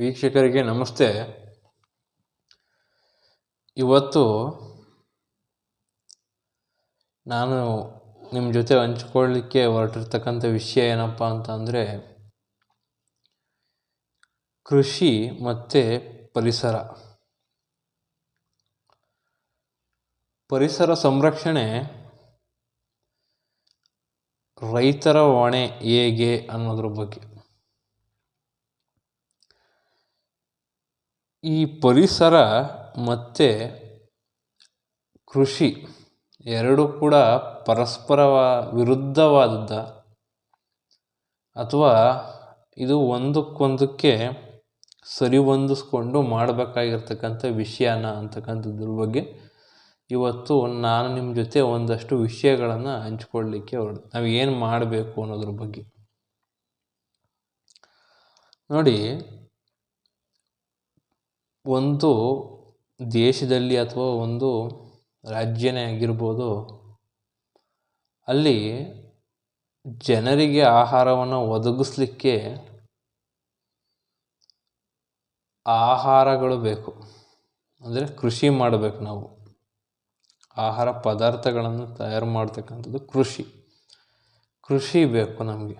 ವೀಕ್ಷಕರಿಗೆ ನಮಸ್ತೆ. ಇವತ್ತು ನಾನು ನಿಮ್ಮ ಜೊತೆ ಹಂಚ್ಕೊಳ್ಳಿಕ್ಕೆ ಹೊರಟಿರ್ತಕ್ಕಂಥ ವಿಷಯ ಏನಪ್ಪ ಅಂತಂದರೆ, ಕೃಷಿ ಮತ್ತು ಪರಿಸರ. ಪರಿಸರ ಸಂರಕ್ಷಣೆ ರೈತರ ಹೊಣೆ ಹೇಗೆ ಅನ್ನೋದ್ರ ಬಗ್ಗೆ. ಈ ಪರಿಸರ ಮತ್ತು ಕೃಷಿ ಎರಡೂ ಕೂಡ ಪರಸ್ಪರ ವಿರುದ್ಧವಾದದ್ದ. ಅಥವಾ ಇದು ಒಂದಕ್ಕೊಂದಕ್ಕೆ ಸರಿ ಹೊಂದಿಸ್ಕೊಂಡು ಮಾಡಬೇಕಾಗಿರ್ತಕ್ಕಂಥ ವಿಷಯನ ಅಂತಕ್ಕಂಥದ್ರ ಬಗ್ಗೆ ಇವತ್ತು ನಾನು ನಿಮ್ಮ ಜೊತೆ ಒಂದಷ್ಟು ವಿಷಯಗಳನ್ನು ಹಂಚ್ಕೊಳ್ಳಿಕ್ಕೆ ಹೊರಡು ನಾವು ಏನು ಮಾಡಬೇಕು ಅನ್ನೋದ್ರ ಬಗ್ಗೆ. ನೋಡಿ ಒಂದು ದೇಶದಲ್ಲಿ ಅಥವಾ ಒಂದು ರಾಜ್ಯನೇ ಆಗಿರ್ಬೋದು, ಅಲ್ಲಿ ಜನರಿಗೆ ಆಹಾರವನ್ನು ಒದಗಿಸ್ಲಿಕ್ಕೆ ಆಹಾರಗಳು ಬೇಕು. ಅಂದರೆ ಕೃಷಿ ಮಾಡಬೇಕು ನಾವು. ಆಹಾರ ಪದಾರ್ಥಗಳನ್ನು ತಯಾರು ಮಾಡ್ತಕ್ಕಂಥದ್ದು ಕೃಷಿ. ಕೃಷಿ ಬೇಕು ನಮಗೆ.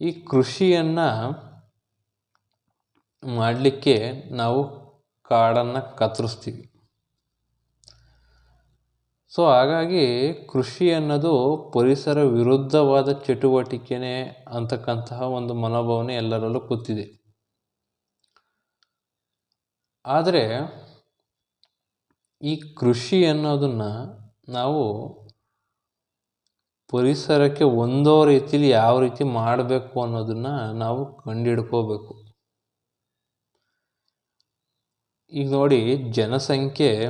ಈ ಕೃಷಿಯನ್ನು ಮಾಡಲಿಕ್ಕೆ ನಾವು ಕಾಡನ್ನು ಕತ್ತರಿಸ್ತೀವಿ. ಸೊ ಹಾಗಾಗಿ ಕೃಷಿ ಅನ್ನೋದು ಪರಿಸರ ವಿರುದ್ಧವಾದ ಚಟುವಟಿಕೆನೇ ಅಂತಕ್ಕಂತಹ ಒಂದು ಮನೋಭಾವನೆ ಎಲ್ಲರಲ್ಲೂ ಕೂತಿದೆ. ಆದರೆ ಈ ಕೃಷಿ ಅನ್ನೋದನ್ನು ನಾವು ಪರಿಸರಕ್ಕೆ ಒಂದೋ ರೀತಿಲಿ ಯಾವ ರೀತಿ ಮಾಡಬೇಕು ಅನ್ನೋದನ್ನು ನಾವು ಕಂಡುಹಿಡ್ಕೋಬೇಕು ಈಗ ನೋಡಿ ಜನಸಂಖ್ಯೆ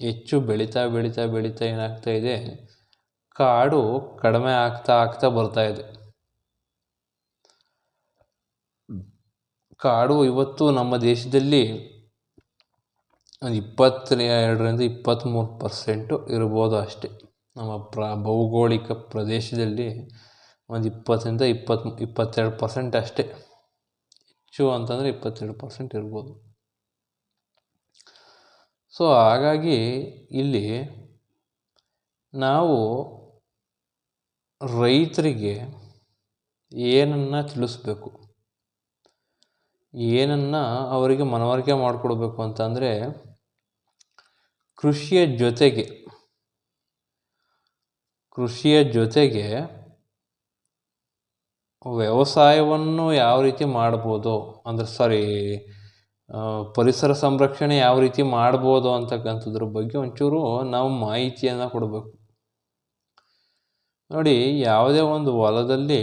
ಹೆಚ್ಚು ಬೆಳೀತಾ ಬೆಳೀತಾ ಬೆಳೀತಾ ಏನಾಗ್ತಾ ಇದೆ? ಕಾಡು ಕಡಿಮೆ ಆಗ್ತಾ ಆಗ್ತಾ ಬರ್ತಾ ಇದೆ. ಕಾಡು ಇವತ್ತು ನಮ್ಮ ದೇಶದಲ್ಲಿ ಒಂದು ಇಪ್ಪತ್ತ ಎರಡರಿಂದ ಇಪ್ಪತ್ತ್ಮೂರು ಪರ್ಸೆಂಟು ಇರ್ಬೋದು ಅಷ್ಟೇ. ನಮ್ಮ ಪ್ರ, ಭೌಗೋಳಿಕ ಪ್ರದೇಶದಲ್ಲಿ ಒಂದು ಇಪ್ಪತ್ತರಿಂದ ಇಪ್ಪತ್ತ್ ಇಪ್ಪತ್ತೆರಡು ಪರ್ಸೆಂಟ್ ಅಷ್ಟೇ. ಹೆಚ್ಚು ಅಂತಂದರೆ ಇಪ್ಪತ್ತೆರಡು ಪರ್ಸೆಂಟ್ ಇರ್ಬೋದು. ಸೊ ಹಾಗಾಗಿ ಇಲ್ಲಿ ನಾವು ರೈತರಿಗೆ ಏನನ್ನು ತಿಳಿಸ್ಬೇಕು? ಏನನ್ನು ಅವರಿಗೆ ಮನವರಿಕೆ ಮಾಡಿಕೊಡ್ಬೇಕು ಅಂತಂದರೆ ಕೃಷಿಯ ಜೊತೆಗೆ ಕೃಷಿಯ ಜೊತೆಗೆ ವ್ಯವಸಾಯವನ್ನು ಯಾವ ರೀತಿ ಮಾಡ್ಬೋದು? ಅಂದರೆ ಸಾರಿ ಪರಿಸರ ಸಂರಕ್ಷಣೆ ಯಾವ ರೀತಿ ಮಾಡ್ಬೋದು ಅಂತಕ್ಕಂಥದ್ರ ಬಗ್ಗೆ ಒಂಚೂರು ನಾವು ಮಾಹಿತಿಯನ್ನು ಕೊಡಬೇಕು. ನೋಡಿ, ಯಾವುದೇ ಒಂದು ಹೊಲದಲ್ಲಿ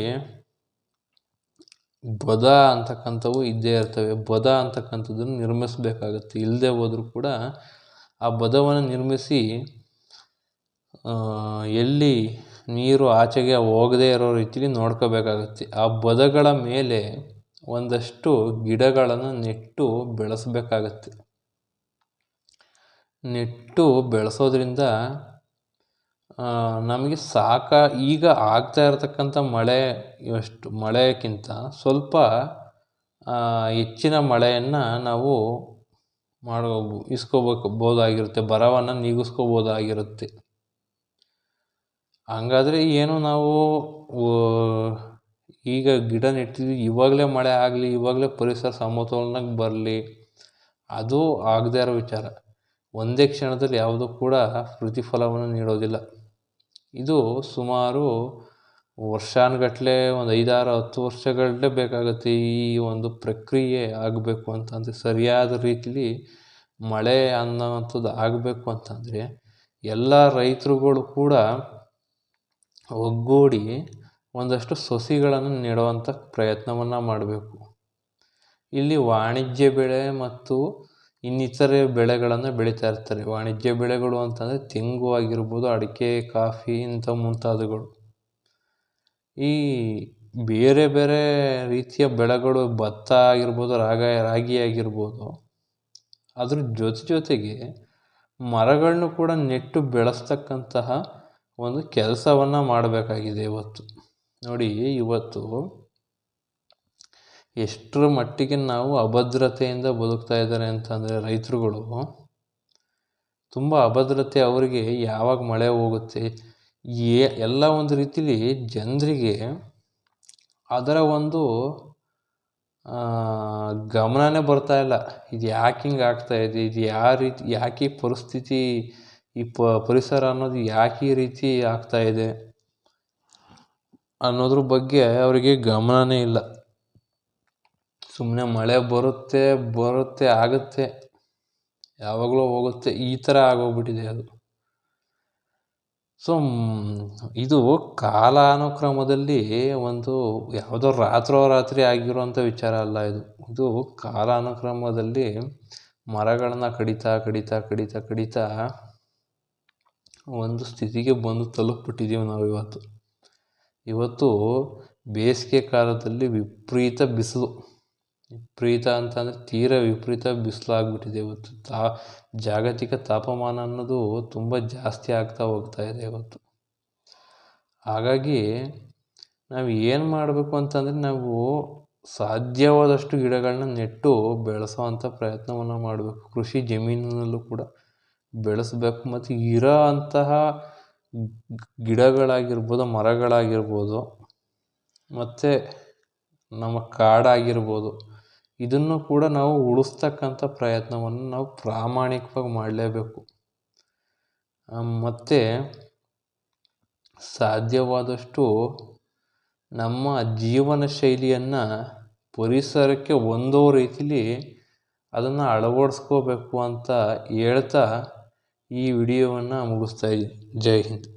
ಬದ ಅಂತಕ್ಕಂಥವು ಇದ್ದೇ ಇರ್ತವೆ. ಬದ ಅಂತಕ್ಕಂಥದ್ದನ್ನು ನಿರ್ಮಿಸಬೇಕಾಗತ್ತೆ. ಇಲ್ಲದೆ ಹೋದರೂ ಕೂಡ ಆ ಬದವನ್ನು ನಿರ್ಮಿಸಿ ಎಲ್ಲಿ ನೀರು ಆಚೆಗೆ ಹೋಗದೇ ಇರೋ ರೀತಿಲಿ ನೋಡ್ಕೋಬೇಕಾಗತ್ತೆ. ಆ ಬದಗಳ ಮೇಲೆ ಒಂದಷ್ಟು ಗಿಡಗಳನ್ನು ನೆಟ್ಟು ಬೆಳೆಸಬೇಕಾಗತ್ತೆ. ನೆಟ್ಟು ಬೆಳೆಸೋದ್ರಿಂದ ನಮಗೆ ಸಾಕ, ಈಗ ಆಗ್ತಾ ಇರತಕ್ಕಂಥ ಮಳೆ ಎಷ್ಟು ಮಳೆಗಿಂತ ಸ್ವಲ್ಪ ಹೆಚ್ಚಿನ ಮಳೆಯನ್ನು ನಾವು ಮಾಡೋ ಇಸ್ಕೋಬೇಕು ಬೋದಾಗಿರುತ್ತೆ ಬರವನ್ನು ನೀಗಿಸ್ಕೋಬೋದಾಗಿರುತ್ತೆ ಹಂಗಾದ್ರೆ ಏನು ನಾವು ಈಗ ಗಿಡ ನೆಟ್ಟಿದ್ವಿ, ಇವಾಗಲೇ ಮಳೆ ಆಗಲಿ, ಇವಾಗಲೇ ಪರಿಸರ ಸಮತೋಲನಕ್ಕೆ ಬರಲಿ, ಅದು ಆಗದೇ ಇರೋ ವಿಚಾರ. ಒಂದೇ ಕ್ಷಣದಲ್ಲಿ ಯಾವುದೂ ಕೂಡ ಪ್ರತಿಫಲವನ್ನು ನೀಡೋದಿಲ್ಲ. ಇದು ಸುಮಾರು ವರ್ಷಾನುಗಟ್ಲೆ, ಒಂದು ಐದಾರು ಹತ್ತು ವರ್ಷಗಳಲ್ಲೇ ಬೇಕಾಗುತ್ತೆ ಈ ಒಂದು ಪ್ರಕ್ರಿಯೆ ಆಗಬೇಕು ಅಂತಂದರೆ, ಸರಿಯಾದ ರೀತಿಲಿ ಮಳೆ ಅನ್ನೋವಂಥದ್ದು ಆಗಬೇಕು ಅಂತಂದರೆ, ಎಲ್ಲ ರೈತರುಗಳು ಕೂಡ ಒಗ್ಗೂಡಿ ಒಂದಷ್ಟು ಸಸಿಗಳನ್ನು ನೆಡುವಂಥ ಪ್ರಯತ್ನವನ್ನು ಮಾಡಬೇಕು. ಇಲ್ಲಿ ವಾಣಿಜ್ಯ ಬೆಳೆ ಮತ್ತು ಇನ್ನಿತರೆ ಬೆಳೆಗಳನ್ನು ಬೆಳೀತಾ ಇರ್ತಾರೆ. ವಾಣಿಜ್ಯ ಬೆಳೆಗಳು ಅಂತಂದರೆ ತೆಂಗು ಆಗಿರ್ಬೋದು, ಅಡಿಕೆ, ಕಾಫಿ ಇಂಥ ಮುಂತಾದವುಗಳು. ಈ ಬೇರೆ ಬೇರೆ ರೀತಿಯ ಬೆಳೆಗಳು ಭತ್ತ ಆಗಿರ್ಬೋದು, ರಾಗ, ರಾಗಿ ಆಗಿರ್ಬೋದು, ಅದ್ರ ಜೊತೆ ಜೊತೆಗೆ ಮರಗಳನ್ನು ಕೂಡ ನೆಟ್ಟು ಬೆಳೆಸ್ತಕ್ಕಂತಹ ಒಂದು ಕೆಲಸವನ್ನು ಮಾಡಬೇಕಾಗಿದೆ ಇವತ್ತು. ನೋಡಿ, ಇವತ್ತು ಎಷ್ಟರ ಮಟ್ಟಿಗೆ ನಾವು ಅಭದ್ರತೆಯಿಂದ ಬದುಕ್ತಾ ಇದ್ದಾರೆ ಅಂತಂದರೆ ರೈತರುಗಳು, ತುಂಬ ಅಭದ್ರತೆ ಅವರಿಗೆ ಯಾವಾಗ ಮಳೆ ಹೋಗುತ್ತೆ ಏ ಎಲ್ಲ ಒಂದು ರೀತಿಲಿ ಜನರಿಗೆ ಅದರ ಒಂದು ಗಮನನೇ ಬರ್ತಾ ಇಲ್ಲ. ಇದು ಯಾಕೆ ಹಿಂಗೆ ಆಗ್ತಾ ಇದೆ, ಇದು ಯಾವ ರೀತಿ, ಯಾಕೆ ಪರಿಸ್ಥಿತಿ, ಈ ಪರಿಸರ ಅನ್ನೋದು ಯಾಕೆ ಈ ರೀತಿ ಆಗ್ತಾ ಇದೆ? ಅನ್ನೋದ್ರ ಬಗ್ಗೆ ಅವರಿಗೆ ಗಮನನೇ ಇಲ್ಲ. ಸುಮ್ಮನೆ ಮಳೆ ಬರುತ್ತೆ ಬರುತ್ತೆ, ಆಗುತ್ತೆ, ಯಾವಾಗಲೂ ಹೋಗುತ್ತೆ, ಈ ಥರ ಆಗೋಗ್ಬಿಟ್ಟಿದೆ ಅದು. ಸೊ ಇದು ಕಾಲಾನುಕ್ರಮದಲ್ಲಿ ಒಂದು ಯಾವುದೋ ರಾತ್ರೋರಾತ್ರಿ ಆಗಿರುವಂಥ ವಿಚಾರ ಅಲ್ಲ ಇದು. ಇದು ಕಾಲಾನುಕ್ರಮದಲ್ಲಿ ಮರಗಳನ್ನು ಕಡಿತಾ ಕಡಿತಾ ಕಡಿತಾ ಕಡಿತಾ ಒಂದು ಸ್ಥಿತಿಗೆ ಬಂದು ತಲುಪಿಬಿಟ್ಟಿದ್ದೀವಿ ನಾವು ಇವತ್ತು ಇವತ್ತು ಬೇಸಿಗೆ ಕಾಲದಲ್ಲಿ ವಿಪರೀತ ಬಿಸಿಲು. ವಿಪರೀತ ಅಂತಂದರೆ ತೀರ ವಿಪರೀತ ಬಿಸಿಲಾಗ್ಬಿಟ್ಟಿದೆ ಇವತ್ತು. ತಾ, ಜಾಗತಿಕ ತಾಪಮಾನ ಅನ್ನೋದು ತುಂಬ ಜಾಸ್ತಿ ಆಗ್ತಾ ಹೋಗ್ತಾ ಇದೆ ಇವತ್ತು. ಹಾಗಾಗಿ ನಾವು ಏನು ಮಾಡಬೇಕು ಅಂತಂದರೆ ನಾವು ಸಾಧ್ಯವಾದಷ್ಟು ಗಿಡಗಳನ್ನ ನೆಟ್ಟು ಬೆಳೆಸೋವಂಥ ಪ್ರಯತ್ನವನ್ನು ಮಾಡಬೇಕು. ಕೃಷಿ ಜಮೀನಿನಲ್ಲೂ ಕೂಡ ಬೆಳೆಸಬೇಕು. ಮತ್ತು ಇರೋ ಅಂತಹ ಗಿಡಗಳಾಗಿರ್ಬೋದು, ಮರಗಳಾಗಿರ್ಬೋದು, ಮತ್ತು ನಮ್ಮ ಕಾಡಾಗಿರ್ಬೋದು, ಇದನ್ನು ಕೂಡ ನಾವು ಉಳಿಸ್ತಕ್ಕಂಥ ಪ್ರಯತ್ನವನ್ನು ನಾವು ಪ್ರಾಮಾಣಿಕವಾಗಿ ಮಾಡಲೇಬೇಕು. ಮತ್ತು ಸಾಧ್ಯವಾದಷ್ಟು ನಮ್ಮ ಜೀವನ ಶೈಲಿಯನ್ನು ಪರಿಸರಕ್ಕೆ ಹೊಂದೋ ರೀತಿಲಿ ಅದನ್ನು ಅಳವಡಿಸ್ಕೋಬೇಕು ಅಂತ ಹೇಳ್ತಾ ಈ ವಿಡಿಯೋವನ್ನು ಮುಗಿಸ್ತಾ ಇದ್ದೀನಿ. ಜೈ ಹಿಂದ್.